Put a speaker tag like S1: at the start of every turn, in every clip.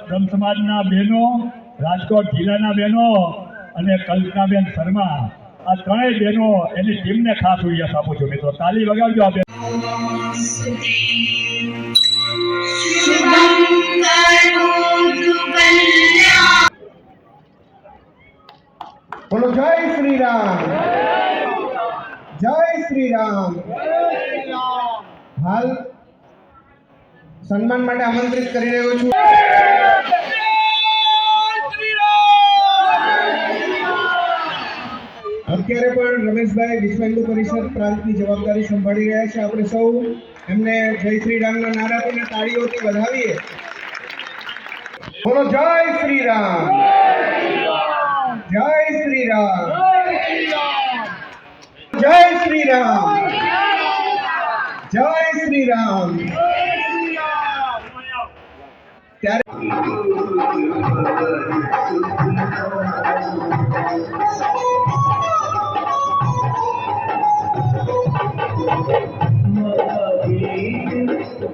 S1: બ્રહ્મ સમાજના બહેનો રાજકોટ જિલ્લાના બહેનો અને કલ્પનાબેન શર્મા. આ ત્રણેય બહેનો એની ટીમને ખાસ ઉલ્લાસ આપું છું. મિત્રો, તાલી વગાડજો આ
S2: બોલો, જય શ્રી રામ જય શ્રી રામ હાલ સન્માન માટે આમંત્રિત કરી રહ્યો છું. પણ રમેશભાઈ વિશ્વ હિન્દુ પરિષદ પ્રાંતની જવાબદારી સંભાળી રહ્યા છે. આપણે સૌ એમને જય શ્રી રામના નારાથી તાળીઓથી વધાવીએ. બોલો, જય શ્રી રામ. જય શ્રી રામ. જય શ્રી રામ. જય શ્રી રામ. ત્યારે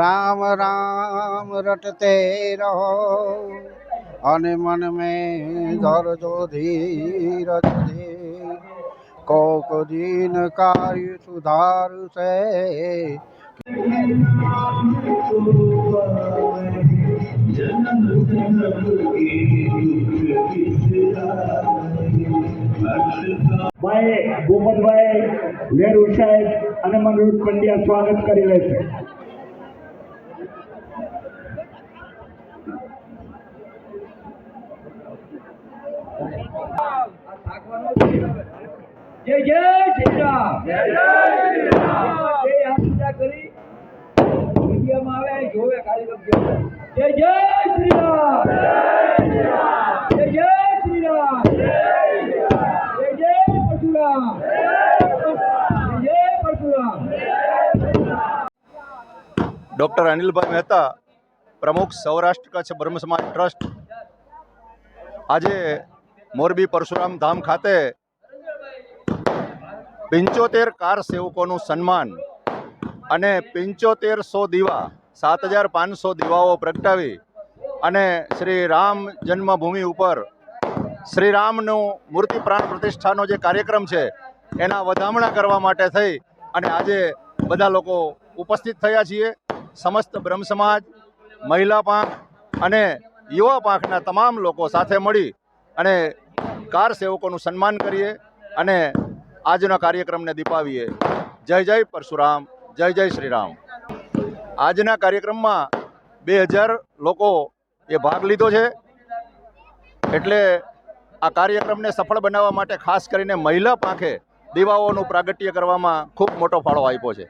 S3: રામ રામ રટતે રહો. અને મન મેં ધરજો ધીર. કોક દિન કાર્ય સુધારશે.
S1: ભાઈ ગોપતભાઈ લેડુ સાહેબ અને મનોજ પંડ્યા સ્વાગત કરી રહ્યા
S4: છે. જય જય શ્રી રામ જય જય કરી. મીડિયામાં આવે જોવે કાર્યક્રમ જોવે જય જય શ્રી રામ જય જય શ્રી રામ જય જય પરશુરામ. જય જય પરશુરામ.
S5: ડોક્ટર અનિલભાઈ મહેતા પ્રમુખ સૌરાષ્ટ્ર કચ્છ બ્રહ્મ સમાજ ટ્રસ્ટ. આજે મોરબી પરશુરામ ધામ ખાતે પંચોતેર કાર સેવકોનું સન્માન અને પંચોતેરસો દીવા, સાત હજાર પાંચસો દીવાઓ પ્રગટાવી અને શ્રી રામ જન્મભૂમિ ઉપર શ્રી રામનું મૂર્તિ પ્રાણ પ્રતિષ્ઠાનો જે કાર્યક્રમ છે, એના વધામણા કરવા માટે થઈ અને આજે બધા લોકો ઉપસ્થિત થયા છીએ. સમસ્ત બ્રહ્મ સમાજ, મહિલા પાંખ અને યુવા પાંખના તમામ લોકો સાથે મળી અને કાર સેવકોનું સન્માન કરીએ અને આજના કાર્યક્રમને દીપાવીએ. જય જય પરશુરામ, જય જય શ્રીરામ. આજના કાર્યક્રમમાં બે હજાર લોકો એ ભાગ લીધો છે. એટલે આ કાર્યક્રમને સફળ બનાવવા માટે ખાસ કરીને મહિલા પાંખે દીવાઓનું પ્રાગટ્ય કરવામાં ખૂબ મોટો ફાળો આપ્યો છે.